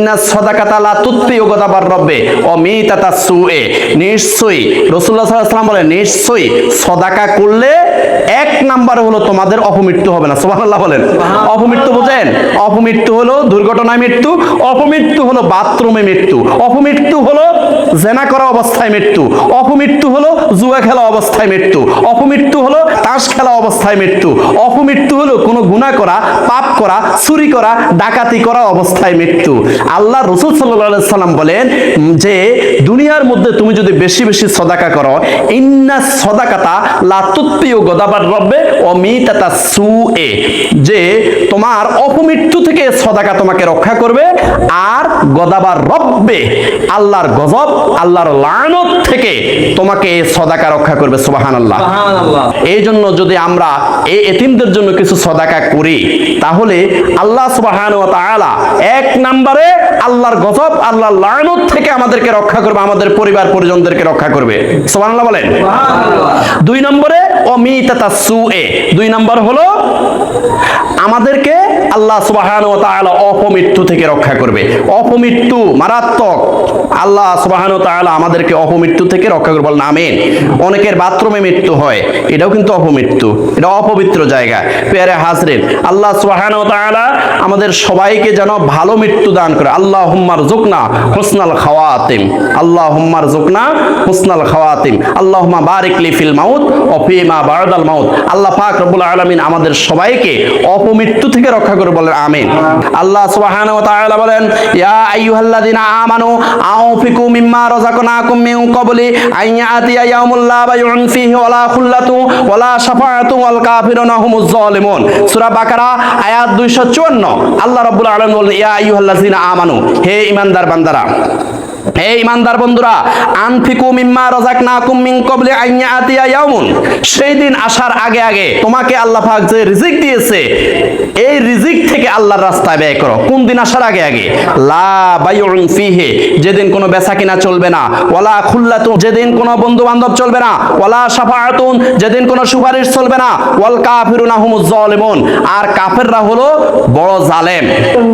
ইন্না সদাকাতা লা রব্বে ও মিতাতা সুএ নিশ্চয়ই রাসূলুল্লাহ সাল্লাল্লাহু আলাইহি সাল্লাম বলে নিশ্চয়ই সদাকা করলে এক নাম্বারে হলো তোমাদের অপমৃত্যু হবে না। সুবহানাল্লাহ বলেন। অপমৃত্যু বুঝেন? অপমৃত্যু হলো দুর্ঘটনায় মৃত্যু অপমৃত্যু হলো বাথরুমে মৃত্যু অপমৃত্যু হলো জেনা করা অবস্থায় মৃত্যু অপমৃত্যু হলো জুয়া খেলা অবস্থায় মৃত্যু। অপমৃত্যু হলো তাস খেলা অবস্থায় মৃত্যু। অপমৃত্যু হলো কোনো গুনাহ করা, পাপ করা, চুরি করা, ডাকাতি করা অবস্থায় মৃত্যু। আল্লাহ রসুল সাল্লাহ সাল্লাম বলেন যে, দুনিয়ার মধ্যে তুমি যদি বেশি বেশি সদাকা করো, ইন্না সদাকাতা লাতুত্তিও গদাবার রব্বে ও মিতাতা সুএ যে তোমার অপমৃত্যু থেকে সদাকা তোমাকে রক্ষা করবে আর গদাবার রব্বে আল্লাহর গজব আল্লাহর লানত থেকে তোমাকে সদাকা রক্ষা করবে সুবাহান আল্লাহ এই জন্য যদি আমরা এই এতিমদের জন্য কিছু সদাকা করি তাহলে আল্লাহ সুবাহান ও তাআলা এক নম্বরে আল্লাহর গজব আল্লাহর লানত থেকে আমাদেরকে রক্ষা করবে আমাদের পরিবার পরিজনদেরকে রক্ষা করবে। সুবহানাল্লাহ বলেন? দুই নম্বরে অমিতাতা সুএ দুই নম্বর হলো আমাদেরকে আল্লাহ সুবাহান ও তাআলা অপমৃত্যু থেকে রক্ষা করবে। অপমৃত্যু মারাত্মক। আল্লাহ সুবাহান ও তাআলা আমাদেরকে অপমৃত্যু থেকে রক্ষা করবে। বলেন, আমিন। অনেকের বাথরুমে মৃত্যু হয়, এটাও কিন্তু অপমৃত্যু। এটা অপবিত্র জায়গা। পেয়ারে হাজরেন, আল্লাহ সুবাহান ও তাআলা আমাদের সবাইকে যেন ভালো মৃত্যু দান করে। আল্লাহ হুম্মার জুকনা হুসনাল খাওয়াতিম। আল্লাহ হুম্মার জুকনা হুসনাল খাওয়াতিম। আল্লাহ বারিক লি ফিল মাউত অফিমা ফিমা বারদাল মাউত। আল্লাহ পাক রব্বুল আলামিন আমাদের সবাইকে অপমৃত্যু থেকে রক্ষা করে বলেন, আমিন। আল্লাহ সুবহানাহু ওয়া তাআলা বলেন, ইয়া আইয়ুহাল্লাযিনা আমানু আনফিকু মিম্মা রাযাকনাকুম মিন ক্বাবলি আন ইয়াতিয়া ইয়াউমুল লা বাইউন ফিহি ওয়ালা খুল্লাতু ওয়ালা শাফাআতু ওয়াল কাফিরুনা হুমুজ জালিমুন সূরা বাকারা, আয়াত 254 আল্লাহ রাব্বুল আলামিন বলেন, ইয়া আইয়ুহাল্লাযিনা আমানু, হে ঈমানদার বান্দারা হে ইমানদার বন্ধুরা আনফিকু মিম্মা মিন ক্বাবলি ইয়াউমুন। সেই দিন আসার আগে আগে তোমাকে আল্লাহ পাক যে রিজিক দিয়েছে, এই রিজিক থেকে আল্লাহর রাস্তায় ব্যয় করো। কোন দিন আসার আগে আগে? লা বাইউন ফিহি, যেদিন কোনো বেচা কিনা চলবে না। ওয়ালা খুল্লাতুন, যেদিন কোনো বন্ধু বান্ধব চলবে না। ওয়ালা শাফাআতুন, যেদিন কোনো সুপারিশ চলবে না। ওয়াল কাফিরুনা হুমুজ জালিমুন। আর কাফেররা হলো বড় জালেম।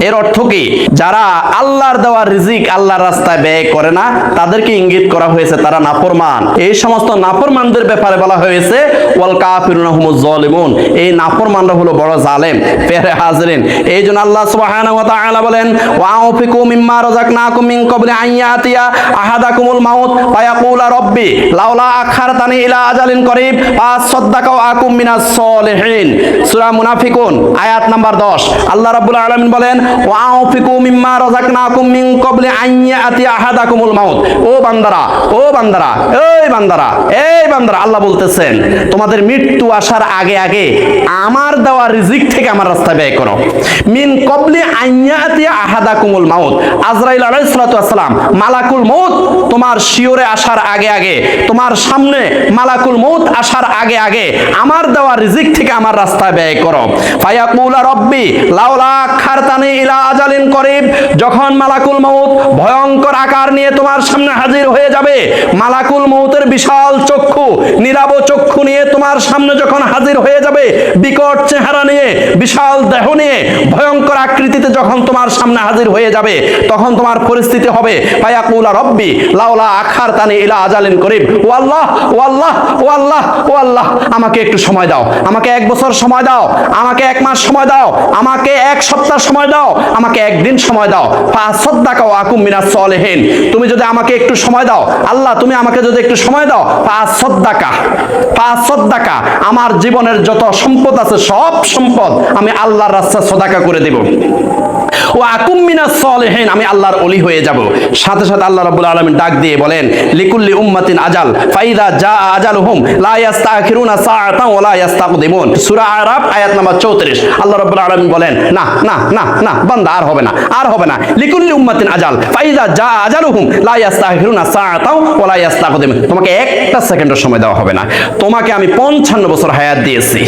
এর অর্থ কি? যারা আল্লাহর দেওয়া রিজিক আল্লাহর রাস্তায় ব্যয় করে না, তাদেরকে ইঙ্গিত করা হয়েছে তারা নাফরমান। এই সমস্ত নাফরমানদের ব্যাপারে বলা হয়েছে, ওয়াল কাফিরুনা হুমুজ জালিমুন। এই নাফরমানরা হলো বড় জালেম, ফেরে হাজরিন। এই জন্য আল্লাহ সুবহানাহু ওয়া তাআলা বলেন, ওয়া আনফিকু মিম্মা রাযাকনাকুম মিন ক্বাবলি আন ইয়াতিয়া আহাদাকুমুল মাউত, ফায়াকুলা রাব্বি লাউলা আখারতানি ইলা আজালিন করিব ফাসাদদাকা ওয়া আকুম মিনাস সলিহিন। সূরা মুনাফিকুন, আয়াত নাম্বার 10 আল্লাহ রাব্বুল আলামিন বলেন, ওয়া আনফিকু মিম্মা রাযাকনাকুম মিন ক্বাবলি আন ইয়াতিয়া আহাদাকুমুল মাউত। ও বান্দারা ও বান্দারা, এই বান্দারা এই বান্দারা, আল্লাহ বলতেছেন, তোমাদের মৃত্যু আসার আগে আগে আমার দেওয়া রিজিক থেকে আমার ব্যয় করো। মিন কবলি আইয়াতি আহাদাকুমুল মাউত। আজরাইল ওয়াসসালাম মালাকুল মউত তোমার শিওরে আসার আগে আগে, তোমার সামনে মালাকুল মউত আসার আগে আগে আমার দেওয়া রিজিক থেকে আমার রাস্তায় ব্যয় করো। ফায়াকুলা রব্বি লাউলা খারতানি ইলা আজালিন করিব, যখন মালাকুল মউত ভয়ঙ্কর আকার নিয়ে তোমার সামনে হাজির হয়ে যাবে। মালাকুল মউতের বিশাল চক্ষু, নীলাব চক্ষু নিয়ে তোমার সামনে যখন হাজির হয়ে যাবে, বিকট চেহারা নিয়ে, বিশাল দেহ নিয়ে, ভয়ঙ্কর আকৃতিতে যখন তোমার সামনে হাজির হয়ে যাবে, তখন তোমার পরিস্থিতি হবে। ফায়াকুলা রব্বি, লাউলা আখার তানি ইলা আজালিন করিব ও আল্লাহ ও আল্লাহ ও আল্লাহ ও আল্লাহ, আমাকে একটু সময় দাও। আমাকে এক বছর সময় দাও। আমাকে এক মাস সময় দাও। আমাকে এক সপ্তাহ সময় দাও। আমাকে একদিন সময় দাও। ফাসাদদাকা ওয়া আকুম মিনাস সলিহিন। তুমি যদি আমাকে একটু সময় দাও, আল্লাহ, তুমি আমাকে যদি একটু সময় দাও ফাসাদদাকা ফাসাদদাকা আমার জীবনের যত সম্পদ আছে, সব সম্পদ আমি আল্লাহর রাস্তা সদাকা করে দেব। ও আমি আল্লাহর ওলি হয়ে যাব। সাথে সাথে আল্লাহ ডাক দিয়ে বলেন, লিকুল্লি উম্মাতিন আজাল, ফাইদা ওয়া সূরা আরাফ, আয়াত নাম্বার 34 আল্লাহ রাব্বুল আলামিন বলেন, না না না না, বান্দা, আর হবে না, আর হবে না। লিকুল্লি উম্মাতিন আজাল, ফাইদা জা আজালুহুম লা ইস্তাখিরুনা সাআতান ওয়া লা ইস্তাকদিমুন তোমাকে একটা সেকেন্ডের সময় দেওয়া হবে না। তোমাকে আমি 55 বছর হায়াত দিয়েছি।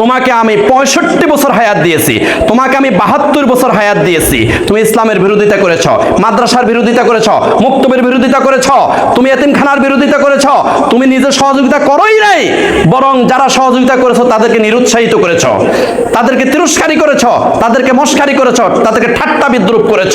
তোমাকে আমি 65 বছর হায়াত দিয়েছি। তোমাকে আমি 72 বছর হায়াত দিয়েছি। তুমি ইসলামের বিরোধিতা করেছ, মাদ্রাসার বিরোধিতা করেছ, মুক্তবের বিরোধিতা করেছ, তুমি এতিমখানার বিরোধিতা করেছ, তুমি নিজে সহযোগিতা করোই নাই, বরং যারা সহযোগিতা করেছ তাদেরকে নিরুৎসাহিত করেছ, তাদেরকে তিরস্কারি করেছ, তাদেরকে মস্কারি করেছ, তাদেরকে ঠাট্টা বিদ্রুপ করেছ।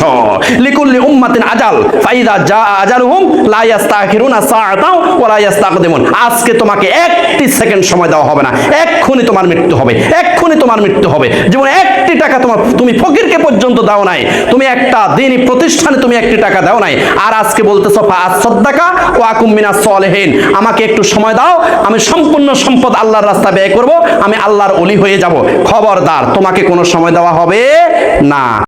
লিকুল্লি উম্মাতিন আজাল ফাইদা যা আজালুহুম, লা ইয়াস্তাখিরুনা সাআতাও ওয়া লা ইয়াস্তাকদিমুন। আজকে তোমাকে একটি সেকেন্ড সময় দেওয়া হবে না। এক্ষুনি তোমার মৃত্যু হবে। এক্ষুনি তোমার মৃত্যু হবে। জীবনে একটি টাকা তোমার তুমি ফকিরকে পর্যন্ত দাও নাই। তুমি একটা দিনই প্রতিষ্ঠানে তুমি একটি টাকা দাও নাই। আর আজকে বলতেছো সদ্দাকা ও আকুম মিনাস সলেহীন। আমাকে একটু সময় দাও। আমি সম্পূর্ণ সম্পদ আল্লাহর রাস্তা ব্যয় করব। আমি আল্লাহর অলি হয়ে যাব। খবরদার, তোমাকে কোনো সময় দেওয়া হবে না।